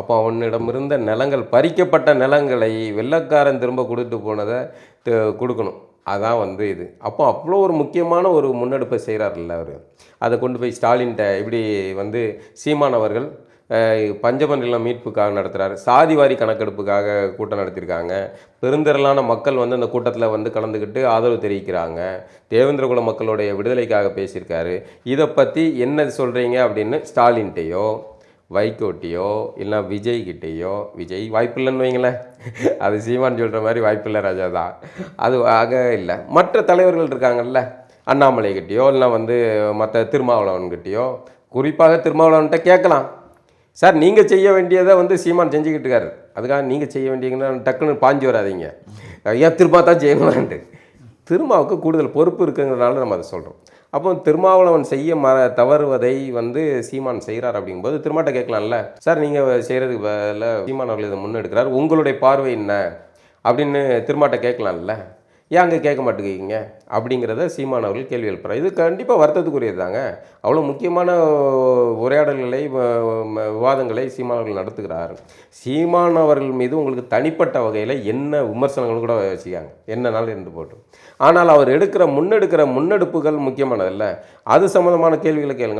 அப்போ அவனிடமிருந்த நிலங்கள் பறிக்கப்பட்ட நிலங்களை வெள்ளக்காரன் திரும்ப கொடுத்துட்டு போனதை கொடுக்கணும். அதான் வந்து இது. அப்போ அவ்வளோ ஒரு முக்கியமான ஒரு முன்னெடுப்பை செய்கிறார்ல அவர். அதை கொண்டு போய் ஸ்டாலின்கிட்ட இப்படி வந்து சீமான் அவர்கள் அஹ், பஞ்சம மீட்புக்காக நடத்துகிறார் சாதிவாரி கணக்கெடுப்புக்காக கூட்டம் நடத்தியிருக்காங்க. பெருந்திரளான மக்கள் வந்து அந்த கூட்டத்தில் வந்து கலந்துக்கிட்டு ஆதரவு தெரிவிக்கிறாங்க. தேவேந்திரகுல மக்களுடைய விடுதலைக்காக பேசியிருக்காரு. இதை பற்றி என்ன சொல்கிறீங்க அப்படின்னு ஸ்டாலின்கிட்டையோ வைகோட்டியோ இல்லை விஜய்கிட்டேயோ விஜய் வாய்ப்பில்லைன்னு வைங்களேன். அது சீமான் சொல்கிற மாதிரி வாய்ப்பில்லை ராஜா தான். அது ஆக இல்லை. மற்ற தலைவர்கள் இருக்காங்கல்ல அண்ணாமலைகிட்டேயோ இல்லை வந்து மற்ற திருமாவளவன்கிட்டயோ குறிப்பாக திருமாவளவன்கிட்ட கேட்கலாம். சார் நீங்கள் செய்ய வேண்டியதை வந்து சீமான் செஞ்சுக்கிட்டு இருக்காரு. அதுக்காக நீங்கள் செய்ய வேண்டியங்கன்னா டக்குன்னு பாஞ்சு வராதீங்க. ஏன் திரும்ப தான் செய்யணும்ன்ட்டு. திருமாவுக்கு கூடுதல் பொறுப்பு இருக்குங்கிறனால நம்ம அதை சொல்கிறோம் அப்போ திருமாவளவன் செய்ய மற தவறுவதை வந்து சீமான் செய்கிறார் அப்படிங்கும்போது திருமாட்ட கேட்கலாம்ல. சார் நீங்கள் செய்கிறதுக்கு பதில் சீமான் அவர்கள் இதை முன்னெடுக்கிறார் உங்களுடைய பார்வை என்ன? அப்படின்னு திருமாட்ட கேட்கலாம்ல. ஏன் அங்கே கேட்க மாட்டேங்கிறீங்க? அப்படிங்கிறத சீமான் அவர்கள் கேள்வி எழுப்புறார். இது கண்டிப்பாக வருத்தத்துக்குரியது தாங்க அவ்வளோ முக்கியமான உரையாடல்களை விவாதங்களை சீமான் அவர்கள் நடத்துகிறார். சீமான் அவர்கள் மீது உங்களுக்கு தனிப்பட்ட வகையில் என்ன விமர்சனங்கள் கூட வச்சுக்காங்க. என்னனாலும் இருந்து போட்டோம். ஆனால் அவர் எடுக்கிற முன்னெடுக்கிற முன்னெடுப்புகள் முக்கியமானதல்ல. அது சம்மந்தமான கேள்விகளை கேளுங்க.